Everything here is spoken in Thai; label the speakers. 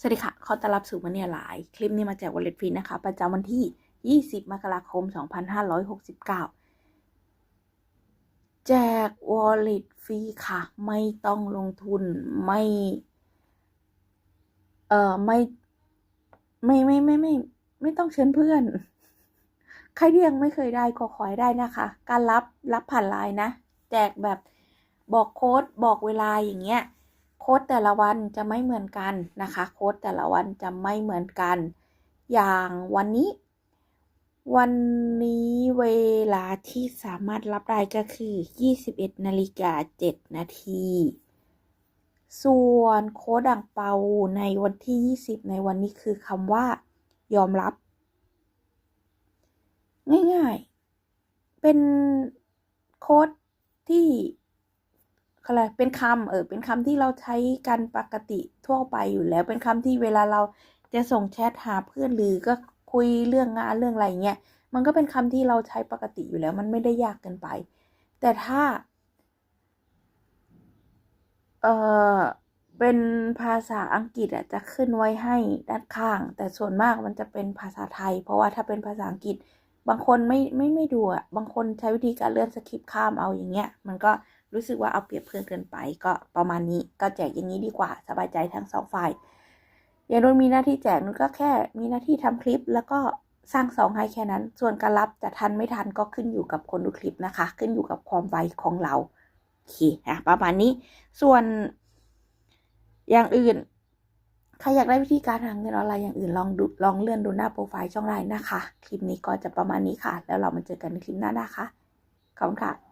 Speaker 1: สวัสดีค่ะ ขอต้อนรับสู่มันเนี่ยหลาย คลิปนี้มาแจากวอลเล็ตฟรีนะคะ ประจำวันที่ 20 มกราคม 2569 แจกวอลเล็ตฟรีค่ะ ไม่ต้องลงทุน ไม่ เอ่อ ไม่ ไม่ ไม่ ไม่ ไม่ ไม่ต้องเชิญเพื่อน ใครที่ยังไม่เคยได้ก็ขอให้ได้นะคะ การรับ รับผ่านไลน์นะ แจกแบบบอกโค้ด บอกเวลาอย่างเงี้ย ค้ดแต่ละวันจะไม่เหมือนกันนะคะ โค้ดแต่ละวันจะไม่เหมือนกัน อย่างวันนี้ วันนี้เวลาที่สามารถรับได้ก็คือ 21นาฬิกา7นาทีส่วนโค้ดอ่างเปาในวันที่ 20 ในวันนี้คือคำว่า ยอมรับ ง่ายๆ เป็นโค้ดที่ อะไรเป็นคำเออเป็นคำที่เราใช้กันปกติทั่วไปอยู่แล้ว เป็นคำที่เวลาเราจะส่งแชทหาเพื่อนหรือก็คุยเรื่องงานเรื่องอะไรเงี้ยมันก็เป็นคำที่เราใช้ปกติอยู่แล้ว มันไม่ได้ยากเกินไป แต่ถ้าเออเป็นภาษาอังกฤษอะจะขึ้นไว้ให้ด้านข้าง แต่ส่วนมากมันจะเป็นภาษาไทย เพราะว่าถ้าเป็นภาษาอังกฤษ บางคนไม่ไม่ไม่ดูอะบางคนใช้วิธีการเลื่อนสคริปต์ข้ามเอาอย่างเงี้ย มันก็ รู้สึกว่าเอาเปรียบเพื่อนเกินไป ก็ประมาณนี้ก็แจกอย่างนี้ดีกว่าสบายใจทั้งสองฝ่ายอย่างโดนมีหน้าที่แจกนุ่นก็แค่มีหน้าที่ทำคลิป แล้วก็สร้างซองให้แค่นั้น ส่วนการรับจะทันไม่ทันก็ขึ้นอยู่กับคนดูคลิปนะคะ ขึ้นอยู่กับความไวของเราโอเคนะประมาณนี้ ส่วนอย่างอื่นใครอยากได้วิธีการหาเงินออนไลน์อย่างอื่นลองดูลองเลื่อนดูหน้าโปรไฟล์ช่องไลน์นะคะ คลิปนี้ก็จะประมาณนี้ค่ะ แล้วเรามาเจอกันในคลิปหน้านะคะ ขอบคุณค่ะ